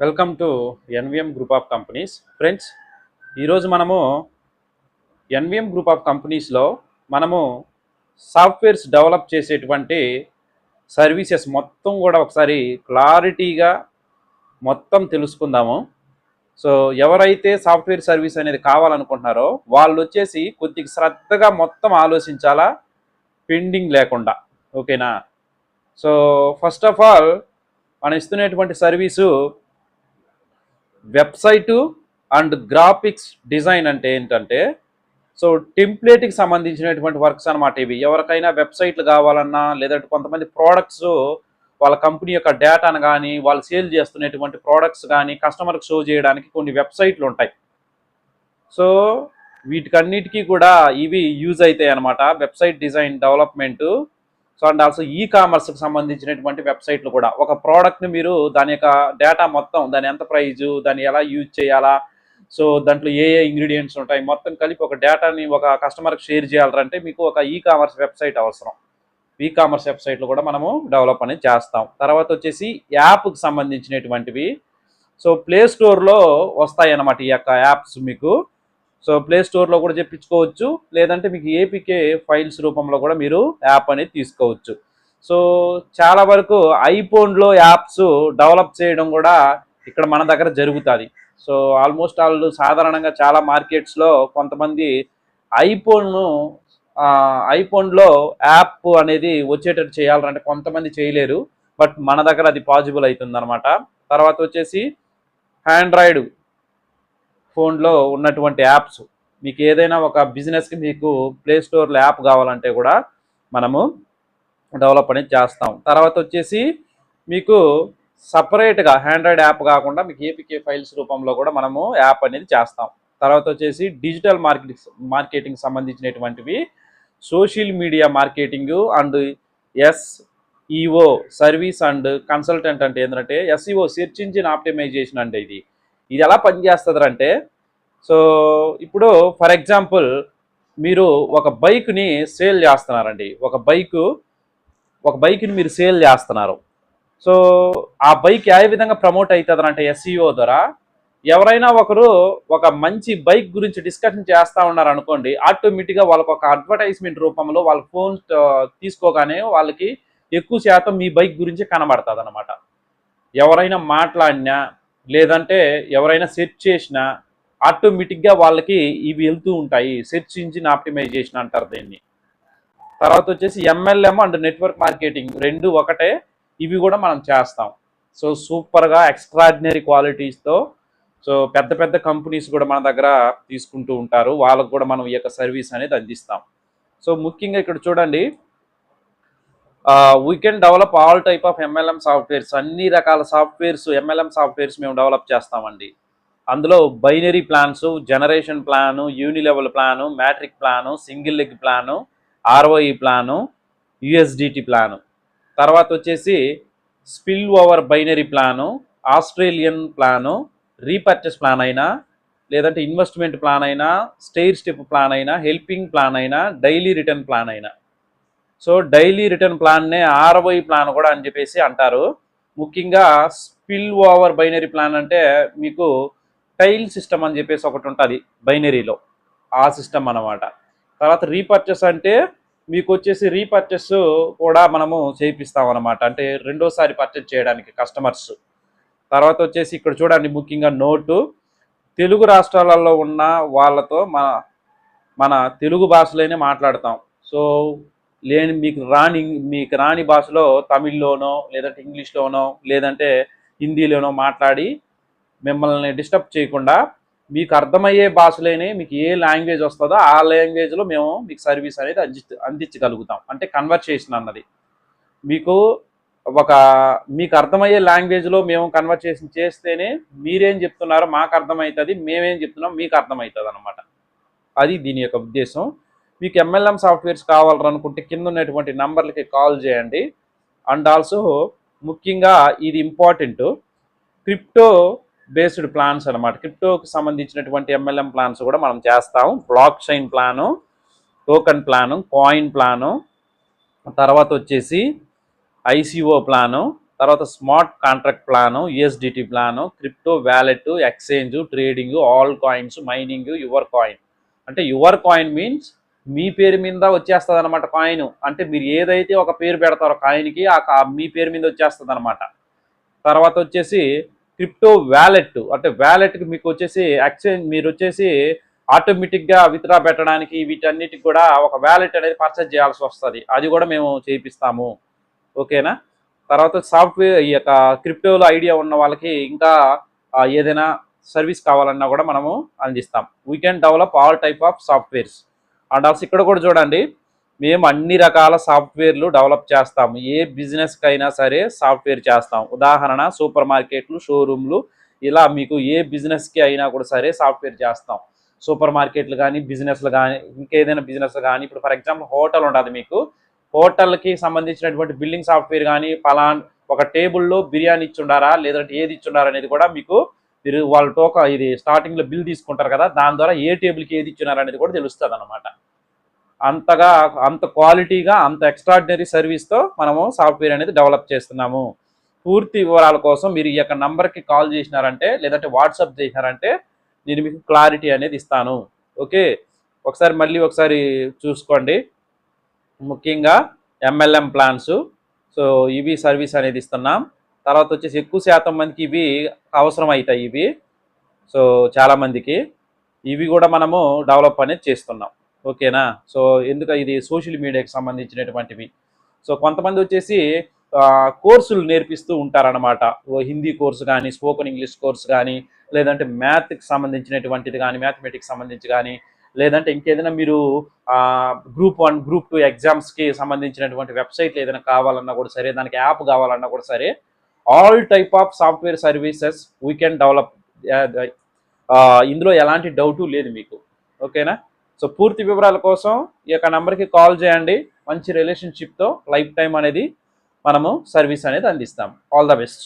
Welcome to NVM group of companies. Friends ఈరోజు మనము NVM group of కంపెనీస్లో మనము సాఫ్ట్వేర్స్ డెవలప్ చేసేటువంటి సర్వీసెస్ మొత్తం కూడా ఒకసారి క్లారిటీగా మొత్తం తెలుసుకుందాము. సో ఎవరైతే సాఫ్ట్వేర్ సర్వీస్ అనేది కావాలనుకుంటున్నారో వాళ్ళు వచ్చేసి కొద్దిగా శ్రద్ధగా మొత్తం ఆలోచించాలా? పెండింగ్ లేకుండా. ఓకేనా? సో ఫస్ట్ ఆఫ్ ఆల్ మనం ఇస్తున్నటువంటి service website and graphics design అంటే ఏంటంటే సో టెంప్లేట్కి సంబంధించినటువంటి వర్క్స్ అనమాట ఇవి. ఎవరికైనా వెబ్సైట్లు కావాలన్నా లేదంటే కొంతమంది ప్రోడక్ట్స్ వాళ్ళ కంపెనీ యొక్క డేటాను కానీ వాళ్ళు సేల్ చేస్తున్నటువంటి ప్రోడక్ట్స్ కానీ కస్టమర్కి షో చేయడానికి కొన్ని వెబ్సైట్లు ఉంటాయి. సో వీటికన్నిటికీ కూడా ఇవి యూజ్ అవుతాయి అనమాట website design development so and also ఈ కామర్స్కి సంబంధించినటువంటి వెబ్సైట్లు కూడా. ఒక ప్రోడక్ట్ని మీరు దాని యొక్క డేటా మొత్తం దాని ఎంత ప్రైజు దాన్ని ఎలా యూజ్ చేయాలా? సో దాంట్లో ఏ ఏ ఇంగ్రీడియంట్స్ ఉంటాయి? మొత్తం కలిపి ఒక డేటాని ఒక కస్టమర్కి షేర్ చేయాలంటే మీకు ఒక ఈ కామర్స్ వెబ్సైట్ అవసరం. ఈ కామర్స్ వెబ్సైట్లు కూడా మనము డెవలప్ అనేది చేస్తాం. తర్వాత వచ్చేసి యాప్కి సంబంధించినటువంటివి. సో ప్లే స్టోర్లో వస్తాయి అన్నమాట ఈ యొక్క యాప్స్ మీకు. సో ప్లే స్టోర్లో కూడా చెప్పించుకోవచ్చు. లేదంటే మీకు ఏపీకే ఫైల్స్ రూపంలో కూడా మీరు యాప్ అనేది తీసుకోవచ్చు. సో చాలా వరకు ఐఫోన్లో యాప్స్ డెవలప్ చేయడం కూడా ఇక్కడ మన దగ్గర జరుగుతుంది. సో ఆల్మోస్ట్ వాళ్ళు సాధారణంగా చాలా మార్కెట్స్లో కొంతమంది ఐఫోన్ను ఐఫోన్లో యాప్ అనేది వచ్చేటట్టు చేయాలంటే కొంతమంది చేయలేరు. బట్ మన దగ్గర అది పాసిబుల్ అవుతుంది తర్వాత వచ్చేసి ఆండ్రాయిడ్ ఫోన్లో ఉన్నటువంటి యాప్స్. మీకు ఏదైనా ఒక బిజినెస్కి మీకు ప్లే స్టోర్లో యాప్ కావాలంటే కూడా మనము డెవలప్ అనేది చేస్తాం. తర్వాత వచ్చేసి మీకు సపరేట్గా హ్యాండ్రాయిడ్ యాప్ కాకుండా మీకు ఏపీకే ఫైల్స్ రూపంలో కూడా మనము యాప్ అనేది చేస్తాం. తర్వాత వచ్చేసి డిజిటల్ మార్కెటింగ్ మార్కెటింగ్ సంబంధించినటువంటివి social media marketing and SEO service and consultant అంటే ఏంటంటే ఎస్ఈఓ సెర్చ్ ఇంజిన్ ఆప్టిమైజేషన్ అంటే ఇది. ఇది ఎలా పనిచేస్తుంది అంటే సో ఇప్పుడు ఫర్ ఎగ్జాంపుల్ మీరు ఒక బైక్ని సేల్ చేస్తున్నారండి. ఒక బైక్ ఒక బైక్ని మీరు సేల్ చేస్తున్నారు. సో ఆ బైక్ ఏ విధంగా ప్రమోట్ అవుతుంది అంటే ఎస్ఈఓ ద్వారా ఎవరైనా ఒకరు ఒక మంచి బైక్ గురించి డిస్కషన్ చేస్తూ ఉన్నారు అనుకోండి ఆటోమేటిక్గా వాళ్ళకి ఒక అడ్వర్టైజ్మెంట్ రూపంలో వాళ్ళ ఫోన్ తీసుకోగానే వాళ్ళకి ఎక్కువ శాతం మీ బైక్ గురించి కనబడుతుంది అనమాట ఎవరైనా మాట్లాడినా లేదంటే ఎవరైనా సెర్చ్ చేసినా ఆటోమేటిక్గా వాళ్ళకి ఇవి వెళ్తూ ఉంటాయి. సెర్చ్ ఇంజిన్ ఆప్టిమైజేషన్ అంటారు దీన్ని. తర్వాత వచ్చేసి ఎంఎల్ఎం అండ్ నెట్వర్క్ మార్కెటింగ్ రెండు ఒకటే. ఇవి కూడా మనం చేస్తాం. సో సూపర్గా ఎక్స్ట్రాడినరీ క్వాలిటీస్తో సో పెద్ద పెద్ద కంపెనీస్ కూడా మన దగ్గర తీసుకుంటూ ఉంటారు. వాళ్ళకు కూడా మనం ఈ యొక్క సర్వీస్ అనేది అందిస్తాం. సో ముఖ్యంగా ఇక్కడ చూడండి. We can develop all type of MLM softwares అన్ని రకాల సాఫ్ట్వేర్స్ ఎంఎల్ఎం సాఫ్ట్వేర్స్ మేము డెవలప్ చేస్తామండి. అందులో binary plans generation plan unilevel plan matrix plan single leg plan ROE plan USDT plan. తర్వాత వచ్చేసి spill over binary plan Australian plan repurchase plan అయినా లేదంటే investment plan అయినా స్టెయిర్ స్టెప్ ప్లాన్ అయినా helping plan అయినా daily return plan అయినా. So daily return ప్లాన్నే ROE plan కూడా అని చెప్పేసి అంటారు. ముఖ్యంగా స్పిల్ ఓవర్ బైనరీ ప్లాన్ అంటే మీకు టైల్ సిస్టమ్ అని చెప్పేసి ఒకటి ఉంటుంది బైనరీలో. ఆ సిస్టమ్ అన్నమాట. తర్వాత రీపర్చేస్ అంటే మీకు వచ్చేసి రీపర్చేస్ కూడా మనము చేయిస్తాం అనమాట అంటే రెండోసారి పర్చేస్ చేయడానికి కస్టమర్స్. తర్వాత వచ్చేసి ఇక్కడ చూడండి ముఖ్యంగా నోటు. తెలుగు రాష్ట్రాలలో ఉన్న వాళ్ళతో మన మన తెలుగు భాషలోనే మాట్లాడతాం. సో లేని మీకు రాని మీకు రాని భాషలో తమిళ్ళోనో లేదంటే ఇంగ్లీష్లోనో లేదంటే హిందీలోనో మాట్లాడి మిమ్మల్ని డిస్టర్బ్ చేయకుండా మీకు అర్థమయ్యే భాషలోనే మీకు ఏ లాంగ్వేజ్ వస్తుందో ఆ లాంగ్వేజ్లో మేము మీకు సర్వీస్ అనేది అంది అందించగలుగుతాం. అంటే కన్వర్సేషన్ అన్నది. మీకు ఒక మీకు అర్థమయ్యే లాంగ్వేజ్లో మేము కన్వర్సేషన్ చేస్తేనే మీరేం చెప్తున్నారో మాకు అర్థమవుతుంది మేమేం చెప్తున్నాం మీకు అర్థమవుతుంది అనమాట అది దీని యొక్క ఉద్దేశం. మీకు ఎంఎల్ఎం సాఫ్ట్వేర్స్ కావాలనుకుంటే కింద ఉన్నటువంటి నంబర్లకి కాల్ చేయండి. అండ్ ఆల్సో ముఖ్యంగా ఇది ఇంపార్టెంట్. క్రిప్టో బేస్డ్ ప్లాన్స్ అనమాట క్రిప్టోకి సంబంధించినటువంటి ఎంఎల్ఎం ప్లాన్స్ కూడా మనం చేస్తాం. Blockchain plan token plan coin plan తర్వాత వచ్చేసి ఐసిఓ ప్లాను తర్వాత smart contract plan USDT plan crypto wallet exchange trading all coins mining your coin. అంటే యువర్ కాయిన్ మీన్స్ మీ పేరు మీద వచ్చేస్తుంది అనమాట కాయిన్. అంటే మీరు ఏదైతే ఒక పేరు పెడతారో కాయిన్కి ఆ మీ పేరు మీద వచ్చేస్తుంది అనమాట తర్వాత వచ్చేసి క్రిప్టో వ్యాలెట్ అంటే వ్యాలెట్కి మీకు వచ్చేసి ఎక్స్చేంజ్ మీరు వచ్చేసి ఆటోమేటిక్గా విత్డ్రా పెట్టడానికి వీటన్నిటికి కూడా ఒక వ్యాలెట్ అనేది పర్చేజ్ చేయాల్సి వస్తుంది. అది కూడా మేము చేయిస్తాము ఓకేనా తర్వాత సాఫ్ట్వేర్ ఈ యొక్క క్రిప్టోలో ఐడియా ఉన్న వాళ్ళకి ఇంకా ఏదైనా సర్వీస్ కావాలన్నా కూడా మనము అందిస్తాం. We can develop all type of softwares and also ఇక్కడ కూడా చూడండి మేము అన్ని రకాల సాఫ్ట్వేర్లు డెవలప్ చేస్తాము. ఏ బిజినెస్కి అయినా సరే సాఫ్ట్వేర్ చేస్తాం. ఉదాహరణ సూపర్ మార్కెట్లు షోరూమ్లు ఇలా మీకు ఏ బిజినెస్కి అయినా కూడా సరే సాఫ్ట్వేర్ చేస్తాం. సూపర్ మార్కెట్లు కానీ బిజినెస్లు కానీ ఇంకేదైనా బిజినెస్ కానీ ఇప్పుడు ఫర్ ఎగ్జాంపుల్ హోటల్ ఉంటుంది మీకు. హోటల్కి సంబంధించినటువంటి బిల్డింగ్ సాఫ్ట్వేర్ కానీ పలాన్ ఒక టేబుల్లో బిర్యానీ ఇచ్చుండారా లేదంటే ఏది ఇచ్చుండారా అనేది కూడా మీకు మీరు వాళ్ళ టోక ఇది స్టార్టింగ్లో బిల్ తీసుకుంటారు కదా దాని ద్వారా ఏ టేబుల్కి ఏది ఇచ్చున్నారు కూడా తెలుస్తుంది అనమాట అంతగా అంత క్వాలిటీగా అంత ఎక్స్ట్రాడినరీ సర్వీస్తో మనము సాఫ్ట్వేర్ అనేది డెవలప్ చేస్తున్నాము. పూర్తి వివరాల కోసం మీరు ఈ యొక్క నంబర్కి కాల్ చేసినారంటే లేదంటే వాట్సాప్ చేసినారంటే నేను మీకు క్లారిటీ అనేది ఇస్తాను. ఓకే? ఒకసారి మళ్ళీ ఒకసారి చూసుకోండి. ముఖ్యంగా ఎంఎల్ఎం ప్లాన్స్ సో ఇవి సర్వీస్ అనేది ఇస్తున్నాం. తర్వాత వచ్చేసి ఎక్కువ శాతం మందికి ఇవి అవసరం అవుతాయి ఇవి. సో చాలామందికి ఇవి కూడా మనము డెవలప్ అనేది చేస్తున్నాం. ఓకేనా? సో ఎందుకు ఇది సోషల్ మీడియాకి సంబంధించినటువంటివి? సో కొంతమంది వచ్చేసి కోర్సులు నేర్పిస్తూ ఉంటారనమాట ఓ హిందీ కోర్సు కానీ స్పోకెన్ ఇంగ్లీష్ కోర్స్ కానీ లేదంటే మ్యాథ్కి సంబంధించినటువంటిది కానీ మ్యాథమెటిక్స్ సంబంధించి కానీ లేదంటే ఇంకేదైనా మీరు గ్రూప్ వన్ గ్రూప్ టూ ఎగ్జామ్స్కి సంబంధించినటువంటి వెబ్సైట్లు ఏదైనా కావాలన్నా కూడా సరే దానికి యాప్ కావాలన్నా కూడా సరే all type of software services we can develop. ఇందులో ఎలాంటి డౌటు లేదు మీకు. ఓకేనా? సో పూర్తి వివరాల కోసం ఈ యొక్క నెంబర్కి కాల్ చేయండి. మంచి రిలేషన్షిప్తో లైఫ్ టైం అనేది మనము సర్వీస్ అనేది అందిస్తాం. All the best